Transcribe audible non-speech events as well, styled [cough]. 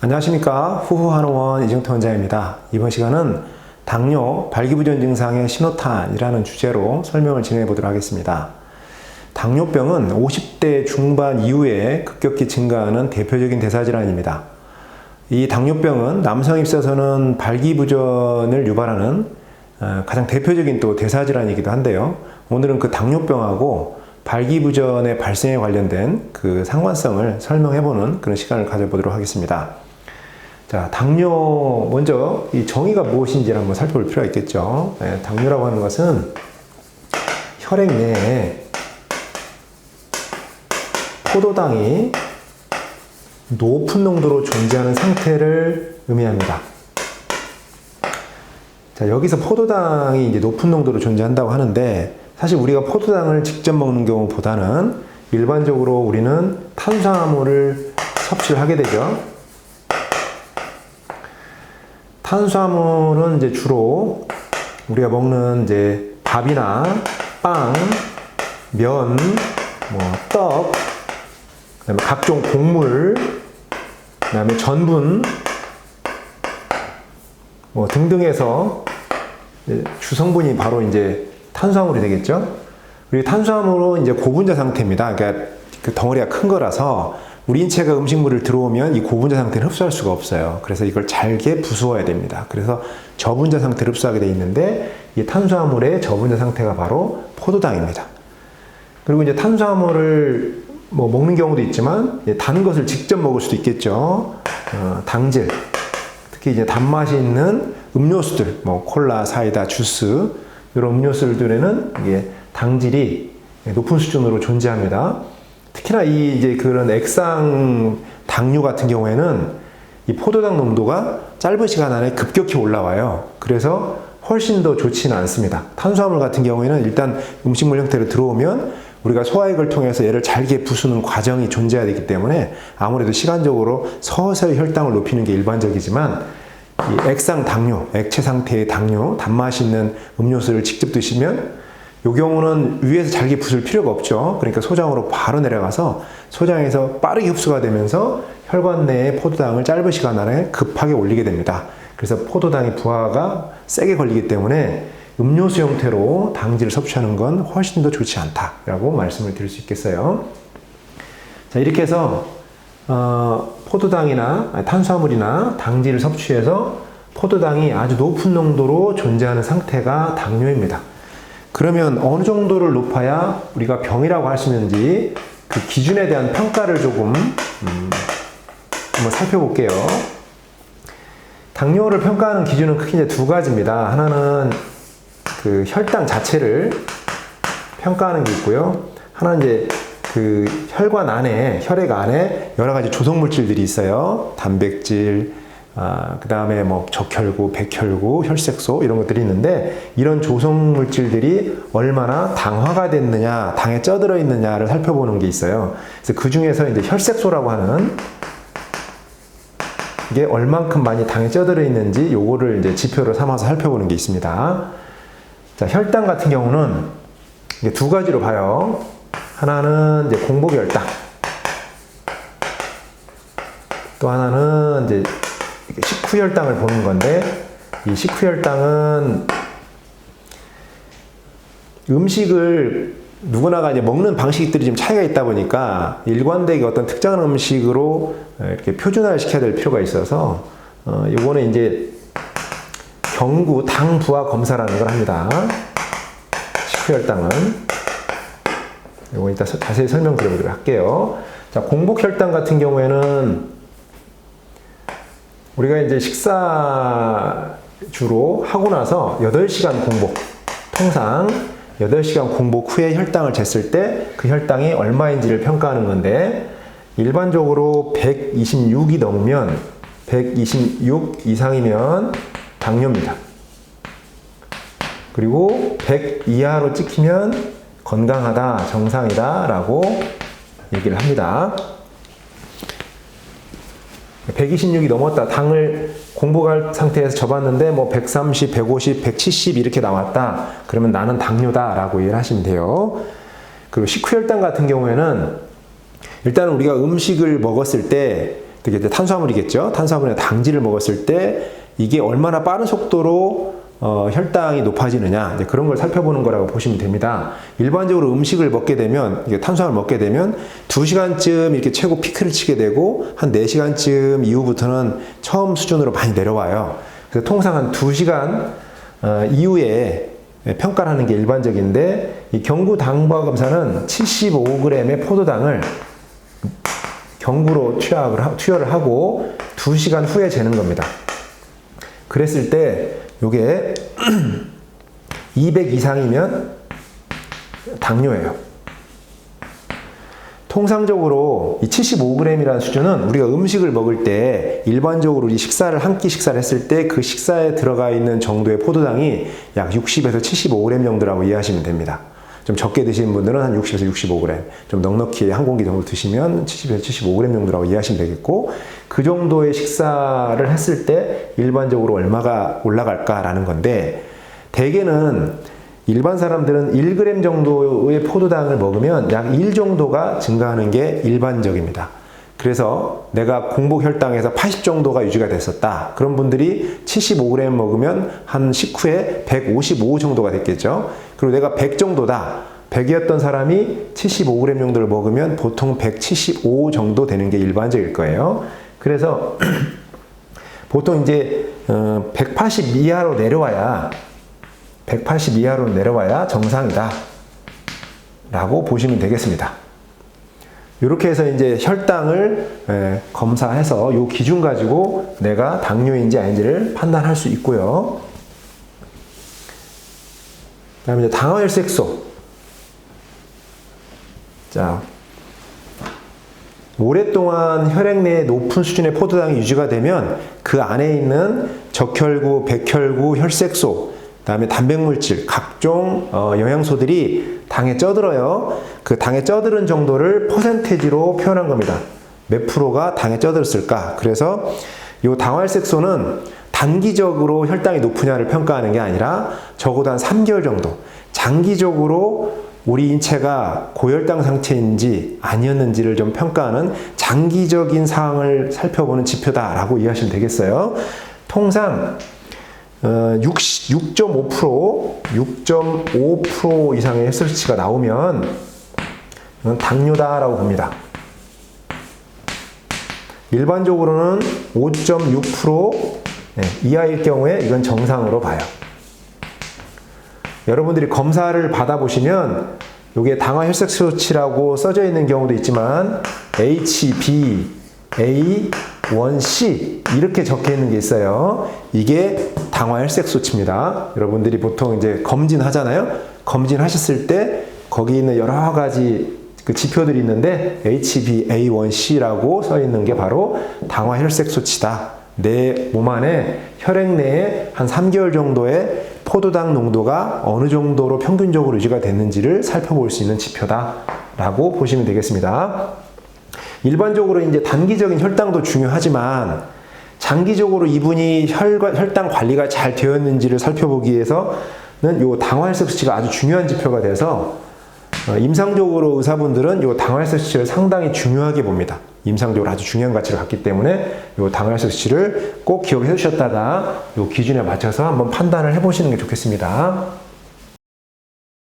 안녕하십니까 후후한의원 이정태 원장입니다. 이번 시간은 당뇨 발기부전 증상의 신호탄이라는 주제로 설명을 진행해 보도록 하겠습니다. 당뇨병은 50대 중반 이후에 급격히 증가하는 대표적인 대사질환입니다. 이 당뇨병은 남성에 있어서는 발기부전을 유발하는 어, 가장 대표적인 또 대사질환이기도 한데요. 오늘은 그 당뇨병하고 발기부전의 발생에 관련된 그 상관성을 설명해보는 그런 시간을 가져보도록 하겠습니다. 자, 당뇨, 먼저 이 정의가 무엇인지를 한번 살펴볼 필요가 있겠죠. 네, 당뇨라고 하는 것은 혈액 내에 포도당이 높은 농도로 존재하는 상태를 의미합니다. 자, 여기서 포도당이 이제 높은 농도로 존재한다고 하는데 사실 우리가 포도당을 직접 먹는 경우보다는 일반적으로 우리는 탄수화물을 섭취를 하게 되죠. 탄수화물은 이제 주로 우리가 먹는 이제 밥이나 빵, 면, 뭐 떡, 그다음에 각종 곡물, 그다음에 전분, 뭐 등등해서 주성분이 바로 이제 탄수화물이 되겠죠. 그리고 탄수화물은 이제 고분자 상태입니다. 그러니까 그 덩어리가 큰 거라서 우리 인체가 음식물을 들어오면 이 고분자 상태를 흡수할 수가 없어요. 그래서 이걸 잘게 부수어야 됩니다. 그래서 저분자 상태를 흡수하게 돼 있는데 이 탄수화물의 저분자 상태가 바로 포도당입니다. 그리고 이제 탄수화물을 뭐 먹는 경우도 있지만 단 것을 직접 먹을 수도 있겠죠. 어, 당질, 특히 이제 단맛이 있는 음료수들, 뭐 콜라, 사이다, 주스 이런 음료수들에는 이게 당질이 높은 수준으로 존재합니다. 특히나 이 이제 그런 액상 당류 같은 경우에는 이 포도당 농도가 짧은 시간 안에 급격히 올라와요. 그래서 훨씬 더 좋지는 않습니다. 탄수화물 같은 경우에는 일단 음식물 형태로 들어오면 우리가 소화액을 통해서 얘를 잘게 부수는 과정이 존재해야 되기 때문에 아무래도 시간적으로 서서히 혈당을 높이는 게 일반적이지만 이 액상 당류, 액체 상태의 당류, 단맛 있는 음료수를 직접 드시면 이 경우는 위에서 잘게 부술 필요가 없죠. 그러니까 소장으로 바로 내려가서 소장에서 빠르게 흡수가 되면서 혈관 내에 포도당을 짧은 시간 안에 급하게 올리게 됩니다. 그래서 포도당의 부하가 세게 걸리기 때문에 음료수 형태로 당질을 섭취하는 건 훨씬 더 좋지 않다라고 말씀을 드릴 수 있겠어요. 자, 이렇게 해서 어, 포도당이나 탄수화물이나 당질을 섭취해서 포도당이 아주 높은 농도로 존재하는 상태가 당뇨입니다. 그러면 어느 정도를 높아야 우리가 병이라고 할 수 있는지 그 기준에 대한 평가를 조금 음, 한번 살펴볼게요. 당뇨를 평가하는 기준은 크게 이제 두 가지입니다. 하나는 그 혈당 자체를 평가하는 게 있고요. 하나는 이제 그 혈관 안에 혈액 안에 여러 가지 조성 물질들이 있어요. 단백질, 아, 그 다음에 뭐 적혈구, 백혈구, 혈색소 이런 것들이 있는데 이런 조성 물질들이 얼마나 당화가 됐느냐, 당에 쪄들어 있느냐를 살펴보는 게 있어요. 그래서 그 중에서 이제 혈색소라고 하는 이게 얼만큼 많이 당에 쪄들어 있는지 요거를 이제 지표로 삼아서 살펴보는 게 있습니다. 자, 혈당 같은 경우는 이게 두 가지로 봐요. 하나는 이제 공복 혈당. 또 하나는 이제 식후혈당을 보는 건데 이 식후혈당은 음식을 누구나가 이제 먹는 방식들이 좀 차이가 있다 보니까 일관되게 어떤 특정한 음식으로 이렇게 표준화를 시켜야 될 필요가 있어서 어, 요거는 이제 경구 당 부하 검사라는 걸 합니다. 식후혈당은 이거 이따 자세히 설명드려보도록 할게요. 자, 공복혈당 같은 경우에는 우리가 이제 식사 주로 하고 나서 8시간 공복, 통상 8시간 공복 후에 혈당을 쟀을 때 그 혈당이 얼마인지를 평가하는 건데 일반적으로 126이 넘으면 126 이상이면 당뇨입니다. 그리고 100 이하로 찍히면 건강하다, 정상이다 라고 얘기를 합니다. 126이 넘었다. 당을 공복할 상태에서 접었는데 뭐 130, 150, 170 이렇게 나왔다. 그러면 나는 당뇨다라고 이해를 하시면 돼요. 그리고 식후혈당 같은 경우에는 일단 우리가 음식을 먹었을 때 되게 탄수화물이겠죠. 탄수화물의 당질을 먹었을 때 이게 얼마나 빠른 속도로 어, 혈당이 높아지느냐 그런 걸 살펴보는 거라고 보시면 됩니다. 일반적으로 음식을 먹게 되면 탄수화물 먹게 되면 2시간쯤 이렇게 최고 피크를 치게 되고 한 4시간쯤 이후부터는 처음 수준으로 많이 내려와요. 그래서 통상 한 2시간 어, 이후에 평가를 하는 게 일반적인데 이 경구 당부화 검사는 75g의 포도당을 경구로 투여를 하고 2시간 후에 재는 겁니다. 그랬을 때 요게 [clears throat] 200 이상이면 당뇨예요. 통상적으로 이 75g이라는 수준은 우리가 음식을 먹을 때 일반적으로 이 식사를 한 끼 식사를 했을 때 그 식사에 들어가 있는 정도의 포도당이 약 60에서 75g 정도라고 이해하시면 됩니다. 좀 적게 드시는 분들은 한 60에서 65g, 좀 넉넉히 한 공기 정도 드시면 70에서 75g 정도라고 이해하시면 되겠고, 그 정도의 식사를 했을 때 일반적으로 얼마가 올라갈까라는 건데, 대개는 일반 사람들은 1g 정도의 포도당을 먹으면 약 1 정도가 증가하는 게 일반적입니다. 그래서 내가 공복 혈당에서 80 정도가 유지가 됐었다. 그런 분들이 75g 먹으면 한 식후에 155 정도가 됐겠죠. 그리고 내가 100 정도다. 100이었던 사람이 75g 정도를 먹으면 보통 175 정도 되는 게 일반적일 거예요. 그래서 [clears throat] 보통 이제 180 이하로 내려와야 180 이하로 내려와야 정상이다. 라고 보시면 되겠습니다. 이렇게 해서 이제 혈당을 에, 검사해서 요 기준 가지고 내가 당뇨인지 아닌지를 판단할 수 있고요. 그다음에 이제 당화혈색소. 자, 오랫동안 혈액 내에 높은 수준의 포도당이 유지가 되면 그 안에 있는 적혈구, 백혈구, 혈색소, 그 다음에 단백물질, 각종 어, 영양소들이 당에 쪄들어요. 그 당에 쪄드는 정도를 퍼센테지로 표현한 겁니다. 몇 프로가 당에 쪄들었을까? 그래서 이 당활색소는 단기적으로 혈당이 높으냐를 평가하는 게 아니라 적어도 한 3개월 정도 장기적으로 우리 인체가 고혈당 상태인지 아니었는지를 좀 평가하는 장기적인 사항을 살펴보는 지표다라고 이해하시면 되겠어요. 통상 어, 6.5% 6.5% 이상의 헬스치가 나오면 당뇨다라고 봅니다. 일반적으로는 5.6% 네, 이하일 경우에 이건 정상으로 봐요. 여러분들이 검사를 받아보시면 이게 당화 혈색 수치라고 써져 있는 경우도 있지만 A1C 이렇게 적혀 있는 게 있어요. 이게 당화 혈색 수치입니다. 여러분들이 보통 이제 검진하잖아요. 검진하셨을 때 거기 있는 여러 가지 그 지표들이 있는데 HbA1c라고 써 있는 게 바로 당화 혈색 수치다. 내 몸 안에 혈액 내에 한 3개월 정도의 포도당 농도가 어느 정도로 평균적으로 유지가 됐는지를 살펴볼 수 있는 지표다라고 보시면 되겠습니다. 일반적으로 이제 단기적인 혈당도 중요하지만 장기적으로 이분이 혈, 혈당 관리가 잘 되었는지를 살펴보기 위해서는 요 당화혈색 수치가 아주 중요한 지표가 돼서 어, 임상적으로 의사분들은 요 당화혈색 수치를 상당히 중요하게 봅니다. 임상적으로 아주 중요한 가치를 갖기 때문에 요 당화혈색 수치를 꼭 기억해 주셨다가 요 기준에 맞춰서 한번 판단을 해 보시는 게 좋겠습니다.